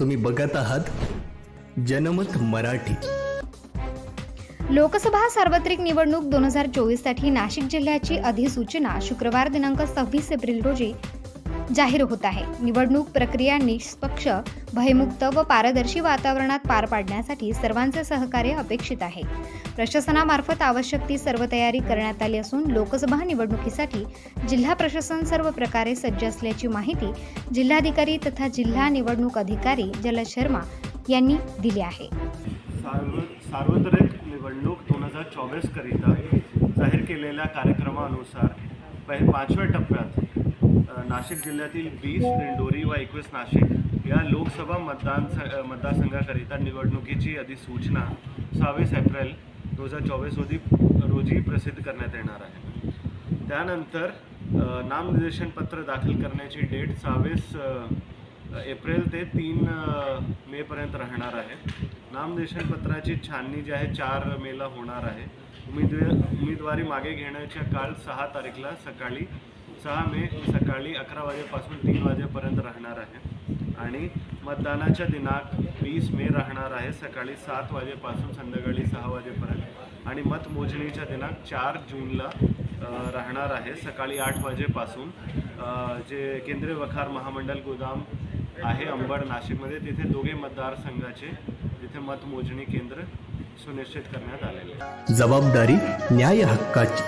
तुम्ही बघत आहात जनमत मराठी. लोकसभा सार्वत्रिक निवडणूक दोन हजार चोवीससाठी नाशिक जिल्ह्याची अधिसूचना शुक्रवार दिनांक सव्वीस एप्रिल रोजी जाहीर होत आहे. निवडणूक प्रक्रिया निष्पक्ष भयमुक्त व पारदर्शी वातावरणात पार पाडण्यासाठी सर्वांचे सहकार्य अपेक्षित आहे. प्रशासनामार्फत आवश्यक ती सर्व तयारी करण्यात आली असून लोकसभा निवडणुकीसाठी जिल्हा प्रशासन सर्व प्रकारे सज्ज असल्याची माहिती जिल्हाधिकारी तथा जिल्हा निवडणूक अधिकारी जलद शर्मा यांनी दिली आहे. सार्व सार्वत्रिक निवडणूक दोन हजार चोवीसकरिता जाहीर केलेल्या कार्यक्रमानुसार पहि पाचव्या टप्प्यात नाशिक जिल्ह्यातील वीस दिंडोरी व एकवीस नाशिक या लोकसभा मतदान मतदारसंघाकरिता निवडणुकीची अधिसूचना सव्वीस एप्रिल दोन हजार चोवीस रोजी रोजी प्रसिद्ध करण्यात येणार आहे. त्यानंतर नामनिर्देशन पत्र दाखल करण्याची डेट सव्वीस एप्रिल ते तीन मेपर्यंत राहणार आहे. नामनिर्देशन पत्राची छाननी जी आहे चार मेला होणार आहे. उमेदवारी मागे घेण्याच्या काळ सहा तारीखला सकाळी सहा मे सकाळी अकरा वाजेपासून तीन वाजेपर्यंत राहणार आहे. आणि मतदानाच्या दिनांक वीस मे राहणार आहे सकाळी सात वाजेपासून संध्याकाळी सहा वाजेपर्यंत. आणि मतमोजणीच्या दिनांक चार जूनला राहणार आहे सकाळी आठ वाजेपासून. जे केंद्रीय वखार महामंडळ गोदाम आहे अंबड नाशिकमध्ये तिथे दोघे मतदारसंघाचे तिथे मतमोजणी केंद्र सुनिश्चित करण्यात आलेले जबाबदारी न्याय हक्काची.